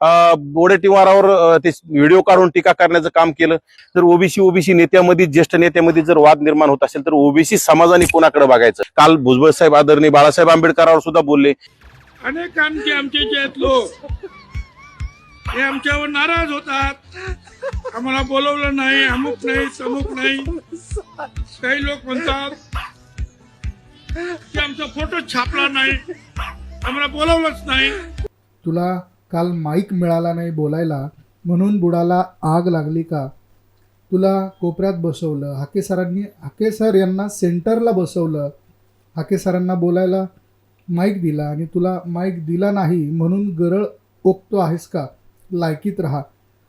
बोडेटिवारावर ते व्हिडिओ काढून टीका करण्याचं काम केलं. जर ओबीसी ओबीसी नेत्यामध्ये ज्येष्ठ नेत्यामध्ये जर वाद निर्माण होत असेल तर ओबीसी समाजाने कोणाकडे बघायचं? काल भुजबळ साहेब आदरणीय बाळासाहेब आंबेडकरांवर सुद्धा बोलले. अनेक आणखी आमचे जे आहेत लोक हे आमच्यावर नाराज होतात. आम्हाला बोलवलं नाही अमुक नाही तमुक नाही. काही लोक म्हणतात की आमचा फोटो छापला नाही आम्हाला बोलवलंच नाही. तुला काल माईक मिळाला नाही बोलायला म्हणून बुडाला आग लागली का? तुला कोपऱ्यात बसवलं हाके सरांनी हाके सर यांना सेंटरला बसवलं. हाके सरांना बोलायला माईक दिला आणि तुला माईक दिला नाही म्हणून गरळ ओकतो आहेस का? लायकीत राहा.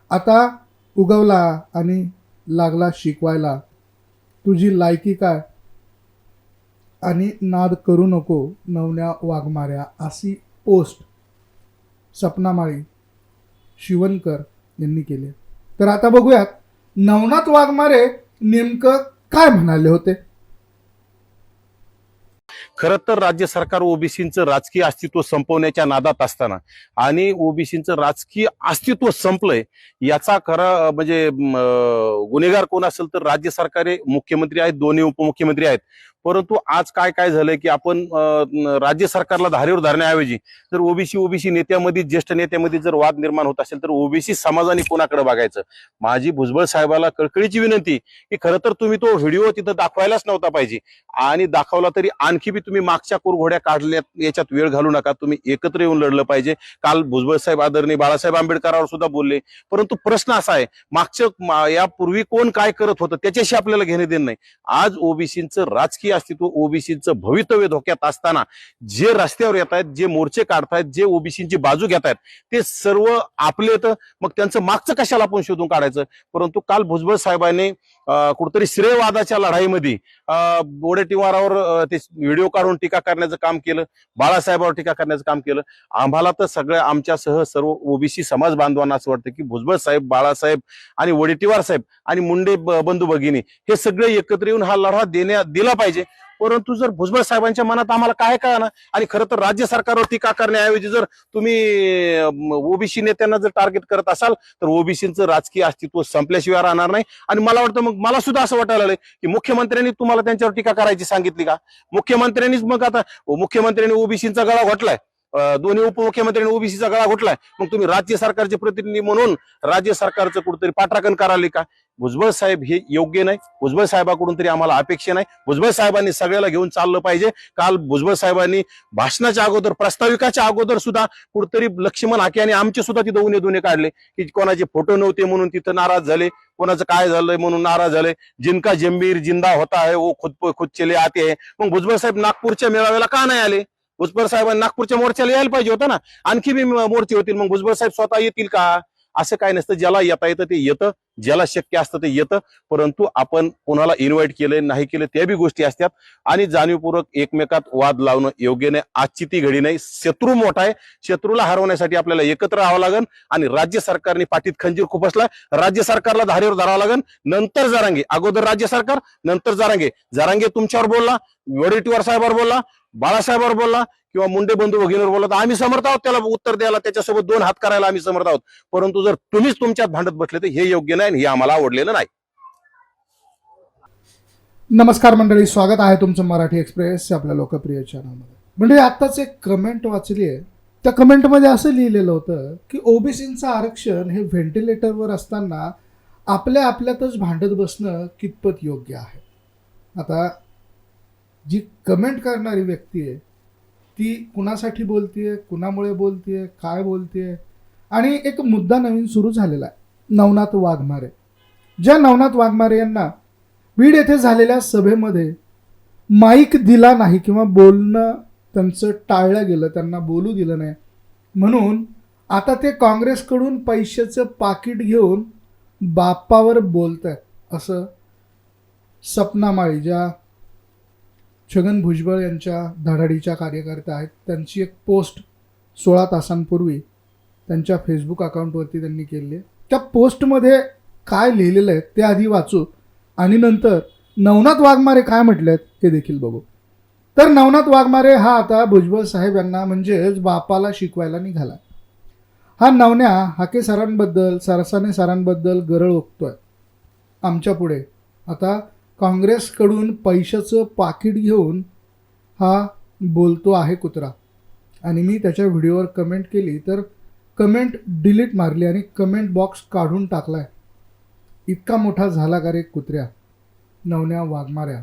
आता उगवला आणि लागला शिकवायला. तुझी लायकी काय? आणि नाद करू नको नवन्या वाघमाऱ्या अशी पोस्ट सपना माळी शिवणकर यांनी केले. तर आता बघूयात नवनाथ वाघमारे नेमकं काय म्हणाले होते? खरं तर राज्य सरकार ओबीसीचं राजकीय अस्तित्व संपवण्याच्या नादात असताना आणि ओबीसीचं राजकीय अस्तित्व संपलंय याचा खरा म्हणजे गुन्हेगार कोण असेल तर राज्य सरकारे मुख्यमंत्री आहेत दोन्ही उपमुख्यमंत्री आहेत. परंतु आज काय काय झालंय की आपण राज्य सरकारला धारेवर धरण्याऐवजी जर ओबीसी ओबीसी नेत्यामध्ये ज्येष्ठ नेत्यामध्ये जर वाद निर्माण होत असेल तर ओबीसी समाजाने कोणाकडे बघायचं? माझी भुजबळ साहेबाला कळकळीची विनंती की खरं तर तुम्ही तो व्हिडिओ तिथं दाखवायलाच नव्हता पाहिजे. आणि दाखवला तरी आणखी बी तुम्ही मागच्या कुरघोड्या काढल्या याच्यात वेळ घालू नका. तुम्ही एकत्र येऊन लढलं पाहिजे. काल भुजबळ साहेब आदरणीय बाळासाहेब आंबेडकरांवर सुद्धा बोलले. परंतु प्रश्न असा आहे मागच्या यापूर्वी कोण काय करत होतं? त्याच्याशी आपल्याला घेणे देणं नाही. आज ओबीसीचं राजकीय अस्तित्व ओबीसीचं भवितव्य धोक्यात असताना जे रस्त्यावर येत आहेत जे मोर्चे काढतायत जे ओबीसीची बाजू घेत आहेत ते सर्व आपले तर मग त्यांचं मागचं कशाला आपण शोधून काढायचं? परंतु काल भुजबळ साहेबांनी कुठतरी श्रेयवादाच्या लढाईमध्ये बोडेटिवारावर ते व्हिडिओ काढून टीका करण्याचं काम केलं बाळासाहेबावर टीका करण्याचं काम केलं. आम्हाला तर सगळ्या आमच्यासह सर्व ओबीसी समाज बांधवांना असं वाटतं की भुजबळ साहेब बाळासाहेब आणि वडेटीवार साहेब आणि मुंडे बंधू भगिनी हे सगळे एकत्र येऊन हा लढा देण्या दिला पाहिजे. परंतु जर भुजबळ साहेबांच्या मनात आम्हाला काय कळणार आणि खरं तर राज्य सरकारवर टीका करण्याऐवजी जर तुम्ही ओबीसी नेत्यांना जर टार्गेट करत असाल तर ओबीसीचं राजकीय अस्तित्व संपल्याशिवाय राहणार नाही. आणि मला वाटतं मग मला सुद्धा असं वाटायला की मुख्यमंत्र्यांनी तुम्हाला त्यांच्यावर टीका करायची सांगितली का? मुख्यमंत्र्यांनीच मग आता मुख्यमंत्र्यांनी ओबीसीचा गळा घोटलाय. दोन्ही उपमुख्यमंत्र्यांनी ओबीसीचा गळा घोटलाय. मग तुम्ही राज्य सरकारचे प्रतिनिधी म्हणून राज्य सरकारचं कुठेतरी पाठराखण कराले का? भुजबळ साहेब हे योग्य नाही. भुजबळ साहेबाकडून तरी आम्हाला अपेक्षा नाही. भुजबळ साहेबांनी सगळ्याला घेऊन चाललं पाहिजे. काल भुजबळ साहेबांनी भाषणाच्या अगोदर प्रस्ताविकाच्या अगोदर सुद्धा कुठतरी लक्ष्मण हाके आणि आमचे सुद्धा तिथं उन्हे दुने काढले की कोणाचे फोटो नव्हते म्हणून तिथं नाराज झाले. कोणाचं काय झालंय म्हणून नाराज झाले. जिनका जंबीर जिंदा होता है वो खुद खुद चले आते आहे मग भुजबळ साहेब नागपूरच्या मेळाव्याला का नाही आले? भुजबळ साहेबांनी नागपूरच्या मोर्चाला यायला पाहिजे होतं ना. आणखी बी मोर्चे होतील मग भुजबळ साहेब स्वतः येतील का? असं काय नसतं ज्याला येता येतं ते येतं ज्याला शक्य असतं ते येतं. परंतु आपण कोणाला इन्व्हाइट केले नाही केले त्या बी गोष्टी असतात. आणि जाणीवपूर्वक एकमेकात वाद लावणं योग्य नाही. आजची ती घडी नाही. शत्रू मोठा आहे. शत्रूला हरवण्यासाठी आपल्याला एकत्र राहावं लागेल आणि राज्य सरकारने पाठीत खंजीर खुपसला राज्य सरकारला धारेवर धरावं लागेल नंतर जरांगे. अगोदर राज्य सरकार नंतर जरांगे. जरांगे तुमच्यावर बोलला वडेट्टीवार साहेबावर बोलला बाळासाहेबावर बोलला किंवा मुंडे बंधू भगिनीवर बोलला तर आम्ही समर्थ आहोत त्याला उत्तर द्यायला त्याच्यासोबत दोन हात करायला आम्ही समर्थ आहोत. परंतु जर तुम्हीच तुमच्यात भांडत बसले तर हे योग्य नाही आणि हे आम्हाला आवडलेलं नाही. नमस्कार मंडळी स्वागत आहे तुमचं मराठी एक्सप्रेस आपल्या लोकप्रिय चॅनलमध्ये म्हणजे आत्ताच एक कमेंट वाचली आहे त्या कमेंटमध्ये असं लिहिलेलं होतं की ओबीसीचं आरक्षण हे व्हेंटिलेटरवर असताना आपल्या आपल्यातच भांडत बसणं कितपत योग्य आहे? आता जी कमेंट करणारी व्यक्ती आहे ती कुणासाठी बोलतीये कुणामुळे बोलतीये काय बोलतीये? आणि एक मुद्दा नवीन सुरू झालेला आहे. नवनाथ वाघमारे. ज्या नवनाथ वाघमारे यांना बीड येथे झालेल्या सभेमध्ये माईक दिला नाही किंवा बोलणं त्यांचं टाळलं गेलं त्यांना बोलू दिलं नाही. म्हणून आता ते काँग्रेसकडून पैशाचं पाकिट घेऊन बाप्पावर बोलत आहेत असं सपना माळी ज्या छगन भुजबळ यांच्या धडाडीच्या कार्यकर्त्या आहेत. त्यांची एक पोस्ट सोळा तासांपूर्वी त्यांच्या फेसबुक अकाउंटवरती त्यांनी केली आहे. त्या पोस्टमध्ये काय लिहिलेलं आहे ते आधी वाचू. आणि नंतर नवनाथ वाघमारे काय म्हटले आहेत हे देखील बघू. तर नवनाथ वाघमारे हा आता भुजबळ साहेब यांना म्हणजेच बापाला शिकवायला निघाला हा नवन्या हाके सरांबद्दल सरसाने सरांबद्दल गरळ ओकतोय. आमच्या पुढे आता काँग्रेसकडून पैशाचं पाकिट घेऊन हा बोलतो आहे कुत्रा. आणि मी त्याच्या व्हिडिओवर कमेंट केली तर कमेंट डिलीट मारली आणि कमेंट बॉक्स काढून टाकलाय. इतका मोठा झाला का रे कुत्र्या? नवन्या वाघमाऱ्या.